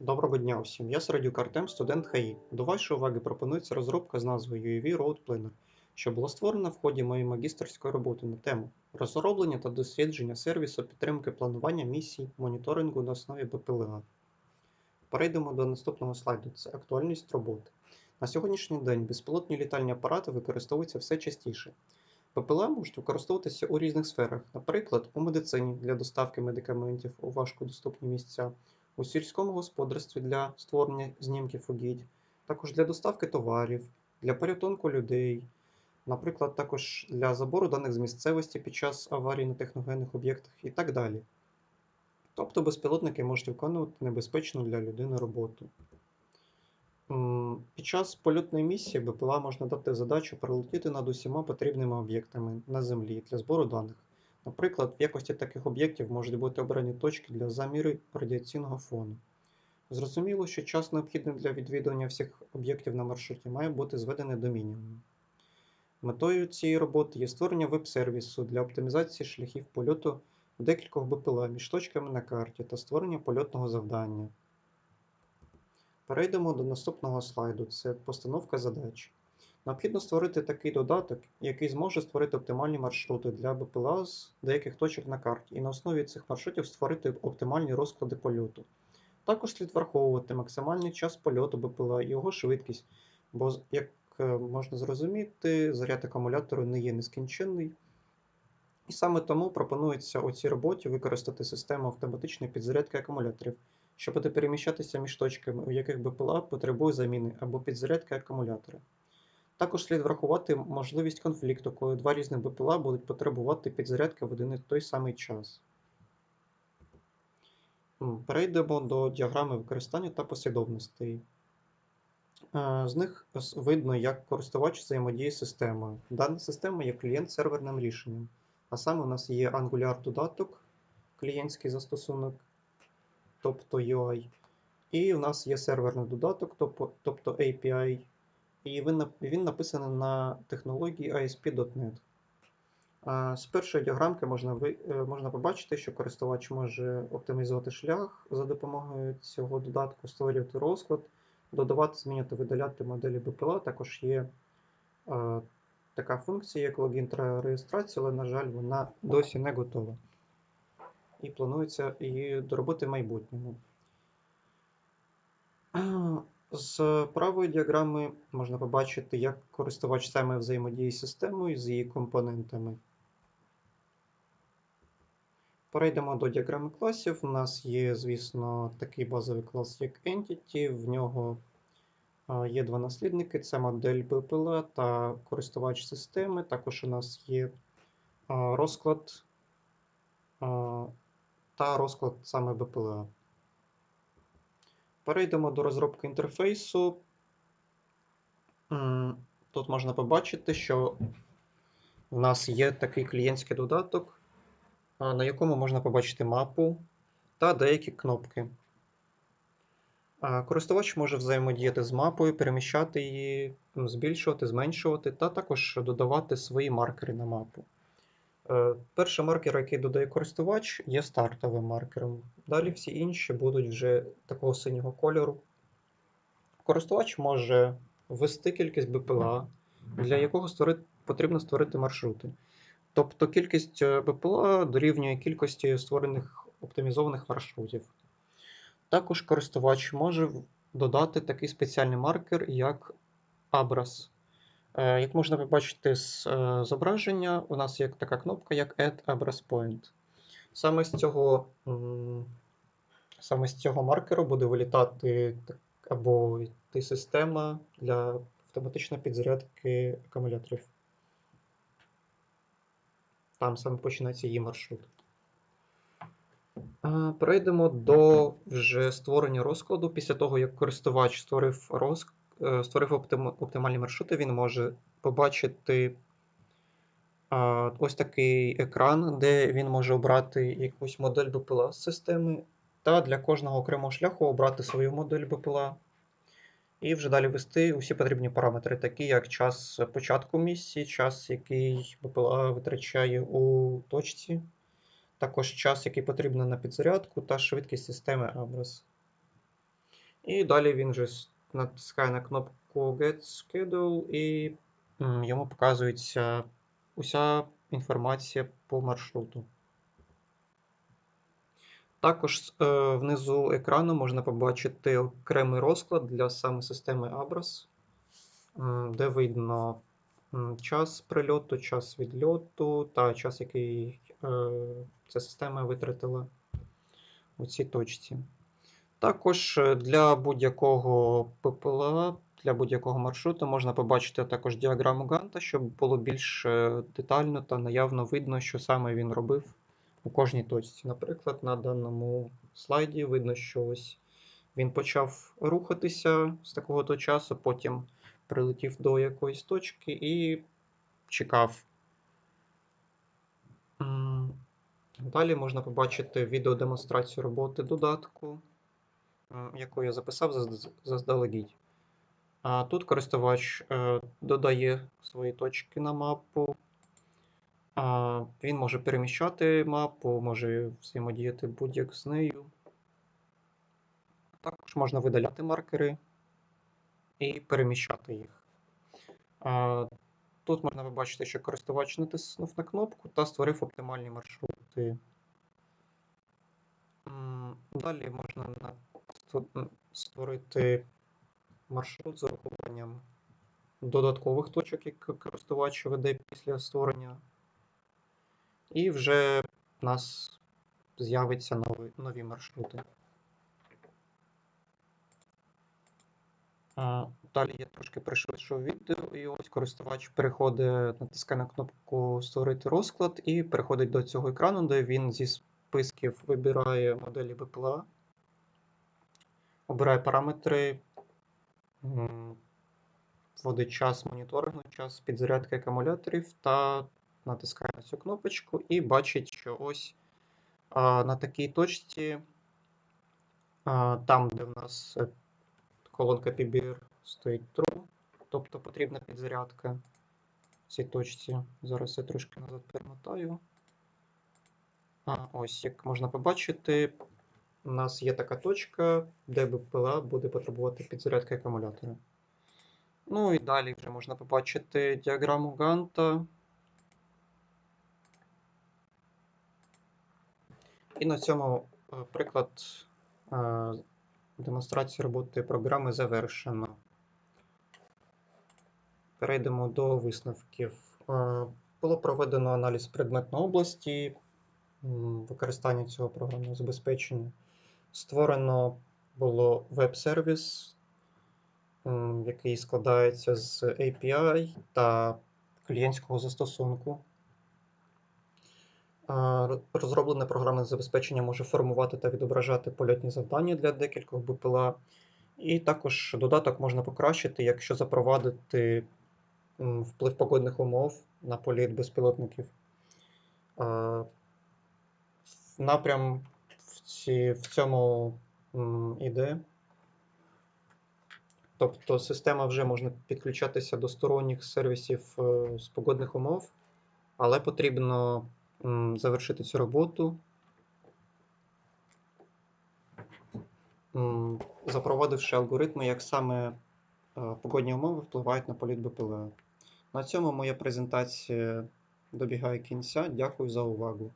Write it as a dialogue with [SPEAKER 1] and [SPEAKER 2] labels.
[SPEAKER 1] Доброго дня усім. Я Середюк Артем, студент ХАІ. До вашої уваги пропонується розробка з назвою UAV Road Planner, що була створена в ході моєї магістерської роботи на тему розроблення та дослідження сервісу підтримки планування місій моніторингу на основі БПЛА. Перейдемо до наступного слайду. Це актуальність роботи. На сьогоднішній день безпілотні літальні апарати використовуються все частіше. ППЛА можуть використовуватися у різних сферах, наприклад, у медицині для доставки медикаментів у важкодоступні місця, у сільському господарстві для створення знімків угідь, також для доставки товарів, для порятунку людей, наприклад, також для забору даних з місцевості під час аварій на техногенних об'єктах і так далі. Тобто безпілотники можуть виконувати небезпечну для людини роботу. Під час польотної місії БПЛА можна дати задачу пролетіти над усіма потрібними об'єктами на Землі для збору даних. Наприклад, в якості таких об'єктів можуть бути обрані точки для заміри радіаційного фону. Зрозуміло, що час необхідний для відвідування всіх об'єктів на маршруті має бути зведений до мінімуму. Метою цієї роботи є створення веб-сервісу для оптимізації шляхів польоту декількох БПЛА між точками на карті та створення польотного завдання. Перейдемо до наступного слайду це постановка задач. Необхідно створити такий додаток, який зможе створити оптимальні маршрути для БПЛА з деяких точок на карті, і на основі цих маршрутів створити оптимальні розклади польоту. Також слід враховувати максимальний час польоту БПЛА і його швидкість, бо, як е, можна зрозуміти, заряд акумулятору не є нескінченний. І саме тому пропонується у цій роботі використати систему автоматичної підзарядки акумуляторів, що буде переміщатися між точками, у яких БПЛА потребує заміни або підзарядки акумулятора. Також слід врахувати можливість конфлікту, коли два різних БПЛА будуть потребувати підзарядки в один і той самий час. Перейдемо до діаграми використання та послідовностей. Е, З них видно, як користувач взаємодіє з системою. Дана система є клієнт серверним рішенням. А саме у нас є Angular додаток, клієнтський застосунок, тобто UI. І у нас є серверний додаток, тобто API, і він, написаний на технології ASP.NET. З першої діаграмки можна, ви, е, можна побачити, що користувач може оптимізувати шлях за допомогою цього додатку, створювати розклад, додавати, змінювати, видаляти моделі БПЛА. Також є е, така функція, як логін та реєстрація, але, на жаль, вона досі не готова. І планується її доробити в майбутньому. З правої діаграми можна побачити, як користувач саме взаємодіє з системою з її компонентами. Перейдемо до діаграми класів. У нас є, звісно, такий базовий клас, як Entity. В нього є два наслідники: це модель БПЛА та користувач системи. Також у нас є розклад та розклад саме БПЛА. Перейдемо до розробки інтерфейсу. Тут можна побачити, що в нас є такий клієнтський додаток, на якому можна побачити мапу та деякі кнопки. Користувач може взаємодіяти з мапою, переміщати її, збільшувати, зменшувати, та також додавати свої маркери на мапу. Е, Перший маркер, який додає користувач, є стартовим маркером. Далі всі інші будуть вже такого синього кольору. Користувач може ввести кількість БПЛА, для якого створити, потрібно створити маршрути. Тобто кількість е, БПЛА дорівнює кількості створених оптимізованих маршрутів. Також користувач може додати такий спеціальний маркер, як Abras. Як можна побачити з е, зображення, у нас є така кнопка, як Add Abras Point. Саме з цього, саме з цього маркеру буде вилітати або йти система для автоматичної підзарядки акумуляторів. Там саме починається її маршрут. Перейдемо до вже створення розкладу. Після того, як користувач створив, роз... е, створив оптимальні маршрути, він може побачити е, ось такий екран, де він може обрати якусь модель БПЛА з системи, та для кожного окремого шляху обрати свою модель БПЛА. І вже далі ввести усі потрібні параметри, такі як час початку місії, час, який БПЛА витрачає у точці, також час, який потрібно на підзарядку, та швидкість системи Abras. І далі він же с- натискає на кнопку Get Schedule і йому показується уся інформація по маршруту. Також е, внизу екрану можна побачити окремий розклад для саме системи Abras, де видно час прильоту, час відльоту та час, який е, ця система витратила у цій точці. Також е, для будь-якого ППЛА, для будь-якого маршруту можна побачити також діаграму Ганта, щоб було більш е, детально та наявно видно, що саме він робив у кожній точці. Наприклад, на даному слайді видно, що ось він почав рухатися з такого-то часу, потім прилетів до якоїсь точки і чекав. Далі можна побачити відеодемонстрацію роботи додатку, яку я записав заздалегідь. А тут користувач е, додає свої точки на мапу. Він може переміщати мапу, може взаємодіяти будь-як з нею. Також можна видаляти маркери і переміщати їх. Тут можна побачити, що користувач натиснув на кнопку та створив оптимальні маршрути. Далі можна створити маршрут з урахуванням додаткових точок, які користувач веде після створення. І вже в нас з'явиться нові, нові маршрути. Далі я трошки пришвидшив відео, і ось користувач переходить, натискає на кнопку Створити розклад і переходить до цього екрану, де він зі списків вибирає моделі БПЛА, обирає параметри, вводить час моніторингу, час підзарядки акумуляторів та натискає на цю кнопочку і бачить, що ось а, на такій точці, а, там, де в нас е, колонка PBR стоїть true, тобто потрібна підзарядка в цій точці. Зараз я трошки назад перемотаю. А, ось, як можна побачити, у нас є така точка, де БПЛА буде потребувати підзарядки акумулятора. Ну і далі вже можна побачити діаграму Ганта. І на цьому е, приклад е, демонстрації роботи програми завершено. Перейдемо до висновків. Е, Було проведено аналіз предметної області, використання цього програмного забезпечення. Створено було веб-сервіс, який складається з API та клієнтського застосунку. Розроблене програмне забезпечення може формувати та відображати польотні завдання для декількох БПЛА. І також додаток можна покращити, якщо запровадити вплив погодних умов на політ безпілотників. Напрям ці, в цьому іде. Тобто система вже може підключатися до сторонніх сервісів е, з погодних умов, але потрібно завершити цю роботу, запровадивши алгоритми, як саме е, погодні умови впливають на політ БПЛА. На цьому моя презентація добігає кінця. Дякую за увагу.